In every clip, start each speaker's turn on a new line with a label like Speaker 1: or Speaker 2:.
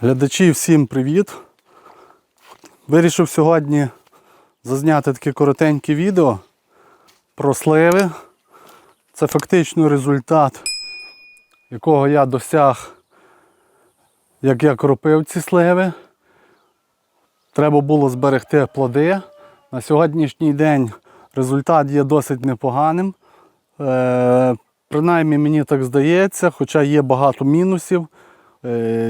Speaker 1: Глядачі, всім привіт! Вирішив сьогодні зазняти таке коротеньке відео про сливи. Це фактично результат, якого я досяг, як я кропив ці сливи. Треба було зберегти плоди. На сьогоднішній день результат є досить непоганим. Е, принаймні мені так здається, хоча є багато мінусів,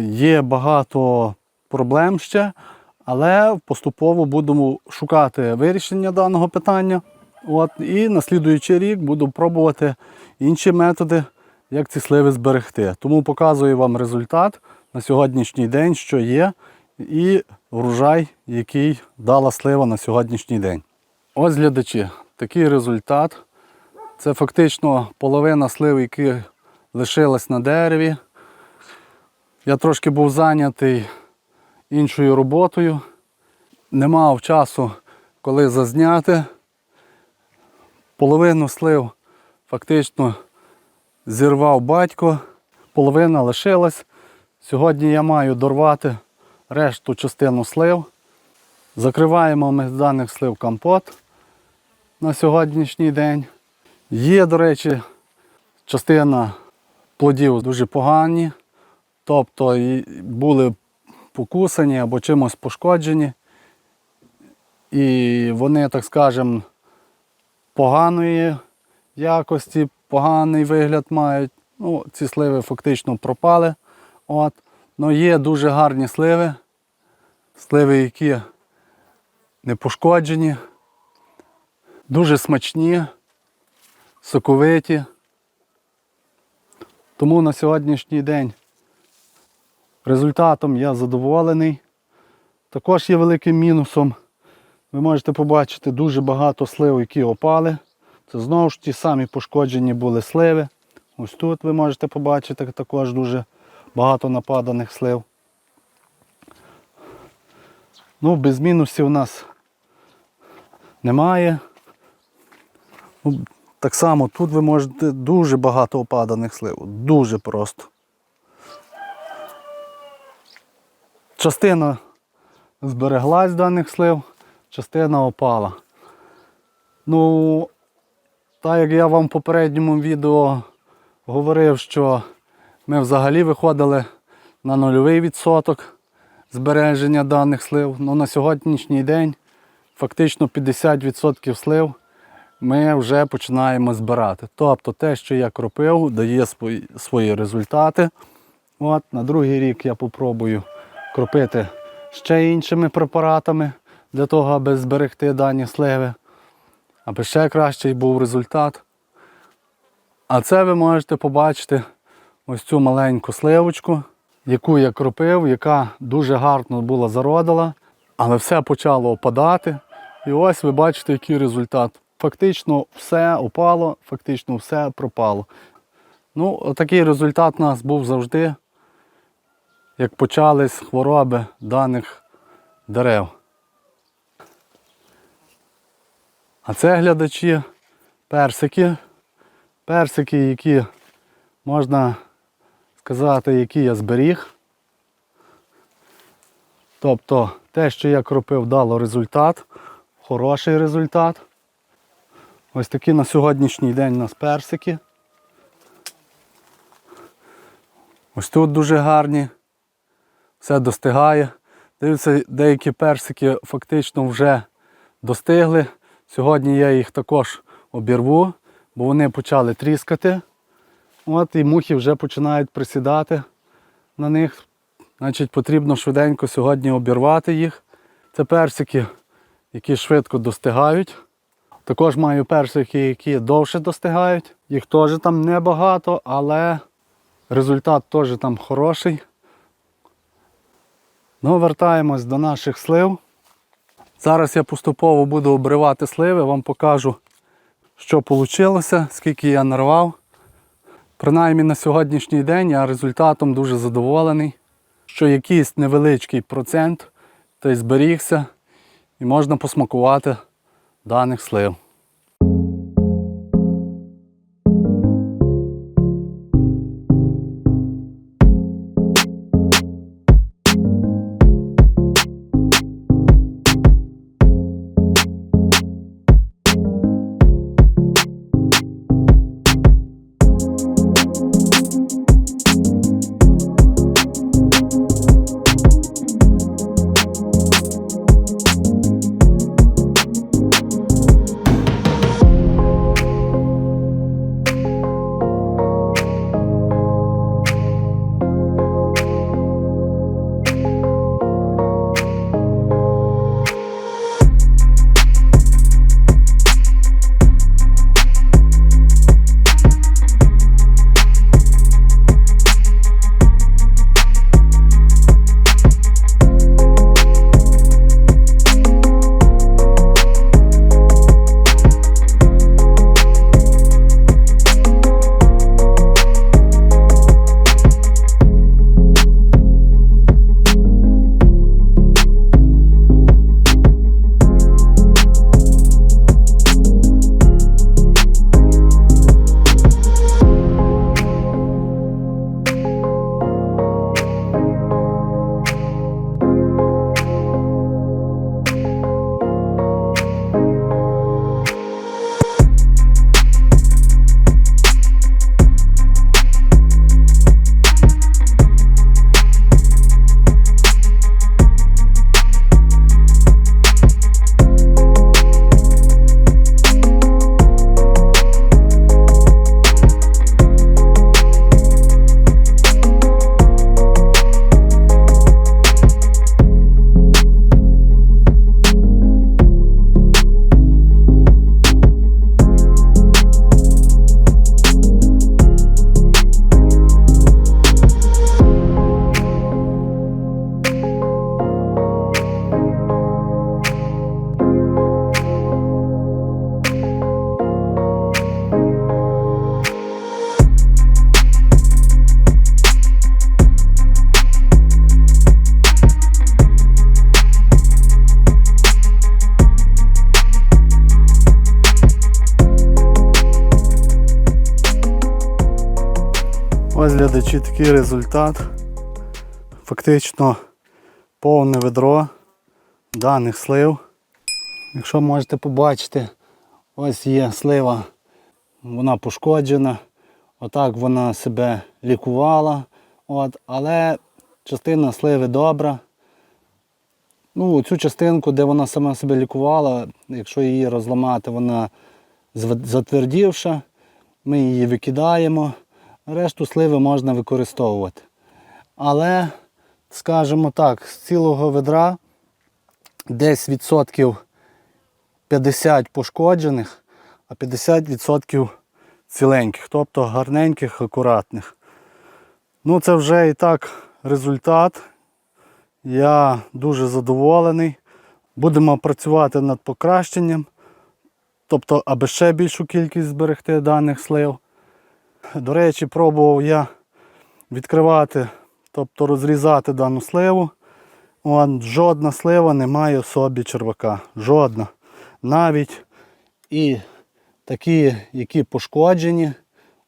Speaker 1: є багато проблем ще, але поступово будемо шукати вирішення даного питання. От, і на слідуючий рік буду пробувати інші методи, як ці сливи зберегти. Тому показую вам результат на сьогоднішній день, що є, і врожай, який дала слива на сьогоднішній день. Ось глядачі, такий результат. Це фактично половина слив, які лишилась на дереві. Я трошки був зайнятий іншою роботою. Не мав часу, коли зазняти. Половину слив фактично зірвав батько, половина лишилась. Сьогодні я маю дорвати решту частину слив. Закриваємо ми з даних слив компот на сьогоднішній день. Є, до речі, частина плодів дуже погані, тобто були покусані або чимось пошкоджені. І вони, так скажемо, поганої якості, поганий вигляд мають. Ну, ці сливи фактично пропали. От. Но є дуже гарні сливи, сливи, які не пошкоджені, дуже смачні, соковиті. Тому на сьогоднішній день результатом я задоволений. Також є великим мінусом. Ви можете побачити дуже багато слив, які опали. Це знову ж ті самі пошкоджені були сливи. Ось тут ви можете побачити також дуже багато нападаних слив. Ну, без мінусів у нас немає. Ну, так само тут ви можете дуже багато опаданих слив. Дуже просто. Частина збереглась даних слив, частина опала. Ну, так як я вам в попередньому відео говорив, що ми взагалі виходили на нульовий відсоток збереження даних слив. Ну, на сьогоднішній день фактично 50% слив ми вже починаємо збирати. Тобто те, що я кропив, дає свої, результати. От, На другий рік я попробую кропити ще іншими препаратами для того, аби зберегти дані сливи, аби ще кращий був результат. А це ви можете побачити ось цю маленьку сливочку, яку я кропив, яка дуже гарно була зародила, але все почало опадати. І ось ви бачите, який результат. Фактично все опало, фактично все пропало. Ну, такий результат у нас був завжди, як почались хвороби даних дерев. А це глядачі персики. Персики, які можна сказати, які я зберіг. Тобто те, що я кропив, дало результат, хороший результат. Ось такі на сьогоднішній день у нас персики. Ось тут дуже гарні. Все достигає. Дивіться, деякі персики фактично вже достигли. Сьогодні я їх також обірву, бо вони почали тріскати. От і мухи вже починають присідати на них. Значить, потрібно швиденько сьогодні обірвати їх. Це персики, які швидко достигають. Також маю персики, які довше достигають. Їх теж там небагато, але результат теж там хороший. Ну, вертаємось до наших слив. Зараз я поступово буду обривати сливи, вам покажу, що вийшло, скільки я нарвав. Принаймні на сьогоднішній день я результатом дуже задоволений, що якийсь невеличкий процент той зберігся і можна посмакувати даних слив. Глядачі такий результат. Фактично повне ведро даних слив. Якщо можете побачити, ось є слива, вона пошкоджена. Отак вона себе лікувала. От, але частина сливи добра. Ну, цю частинку, де вона сама себе лікувала, якщо її розламати, вона затвердівша. Ми її викидаємо. Решту сливи можна використовувати. Але, скажімо так, з цілого ведра десь відсотків 50 пошкоджених, а 50% ціленьких, тобто гарненьких, акуратних. Ну, це вже і так результат. Я дуже задоволений. Будемо працювати над покращенням, тобто, аби ще більшу кількість зберегти даних слив. До речі, пробував я відкривати, тобто розрізати дану сливу. От, жодна слива не має в собі червака. Жодна. Навіть і такі, які пошкоджені.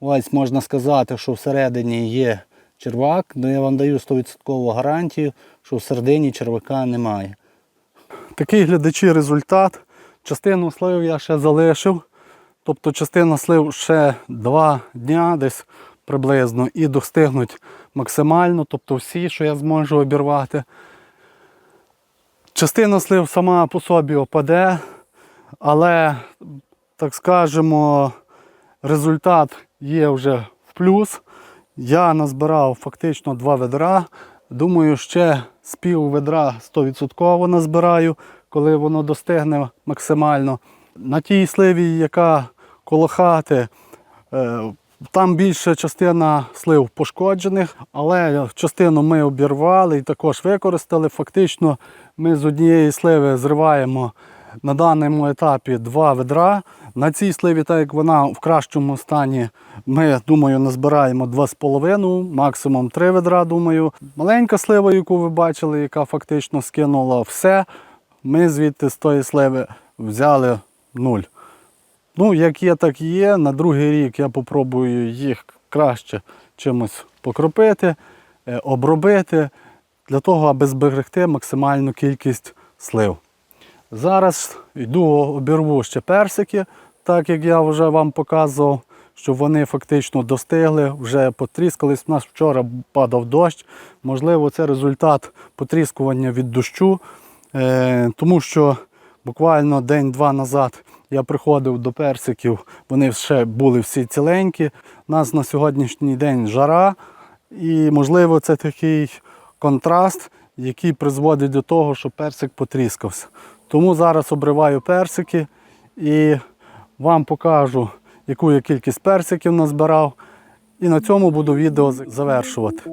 Speaker 1: Ось можна сказати, що всередині є червак, але я вам даю 100% гарантію, що всередині червака немає. Такий глядачі результат. Частину слив я ще залишив. Тобто частина слив ще 2 дня десь приблизно і достигнуть максимально, тобто всі, що я зможу обірвати. Частина слив сама по собі опаде, але, так скажемо, результат є вже в плюс. Я назбирав фактично два ведра. Думаю, ще з пів ведра 100% назбираю, коли воно достигне максимально. На тій сливі, яка коло хати, е, там більша частина слив пошкоджених, але частину ми обірвали і також використали. Фактично ми з однієї сливи зриваємо на даному етапі два ведра. На цій сливі, так як вона в кращому стані, ми, думаю, назбираємо 2,5, максимум 3 ведра, думаю. Маленька слива, яку ви бачили, яка фактично скинула все, ми звідти з тої сливи взяли нуль. Ну, як є, так є. На другий рік я попробую їх краще чимось покропити, е, обробити, для того, аби зберегти максимальну кількість слив. Зараз йду обірву ще персики, так як я вже вам показував, що вони фактично достигли, вже потріскались. У нас вчора падав дощ. Можливо, це результат потріскування від дощу, е, тому що буквально день-два назад я приходив до персиків, вони ще були всі ціленькі. У нас на сьогоднішній день жара, і можливо це такий контраст, який призводить до того, що персик потріскався. Тому зараз обриваю персики і вам покажу, яку я кількість персиків назбирав. І на цьому буду відео завершувати.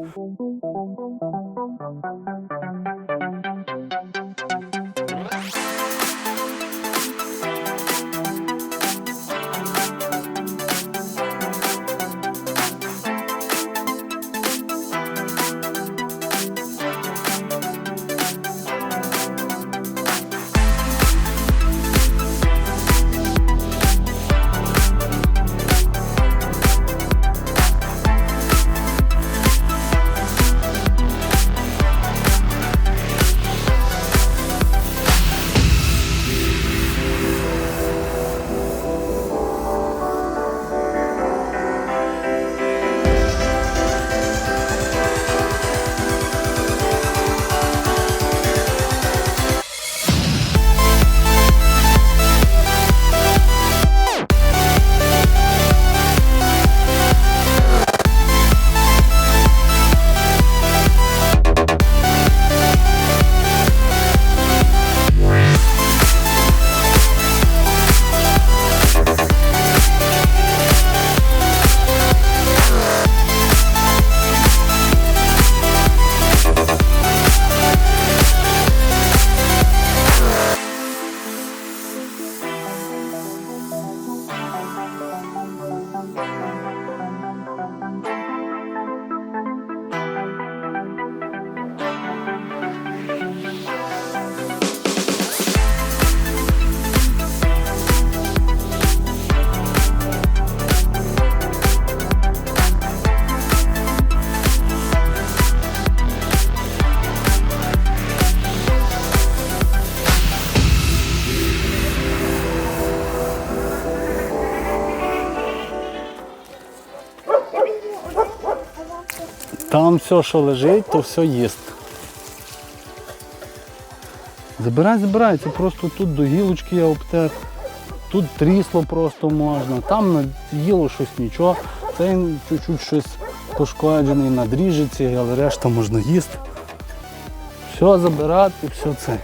Speaker 1: Там все, що лежить, то все їсть. Забирай, забирай, це просто тут до гілочки я обтер. Тут трісло просто можна, там їло щось нічого. Це чуть-чуть щось пошкоджений на дріжиці, але решта можна їсти. Все забирати, все це.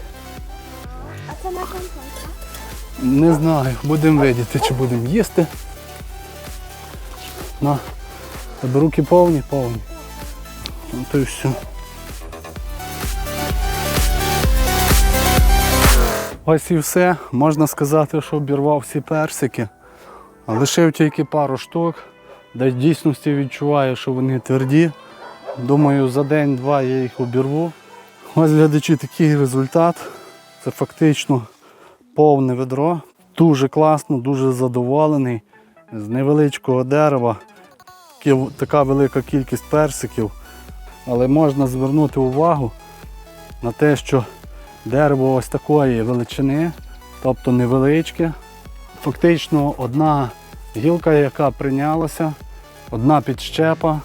Speaker 2: А це на компот, так?
Speaker 1: Не знаю, будемо видіти, чи будемо їсти. На, тебе руки повні, повні. Ну, то все. Ось і все. Можна сказати, що обірвав всі персики. Лишив тільки пару штук, де в дійсності відчуваю, що вони тверді. Думаю, за день-два я їх обірву. Ось глядачі такий результат. Це фактично повне ведро. Дуже класно, дуже задоволений. З невеличкого дерева така велика кількість персиків. Але можна звернути увагу на те, що дерево ось такої величини, тобто невеличке. Фактично одна гілка, яка прийнялася, одна підщепа,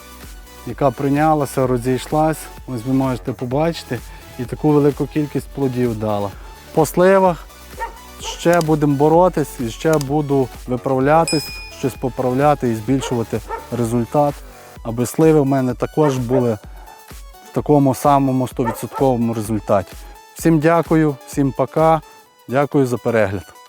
Speaker 1: яка прийнялася, розійшлась. Ось ви можете побачити, і таку велику кількість плодів дала. По сливах ще будемо боротись і ще буду виправлятись, щось поправляти і збільшувати результат, аби сливи в мене також були такому самому 100% результаті. Всім дякую, всім пока. Дякую за перегляд.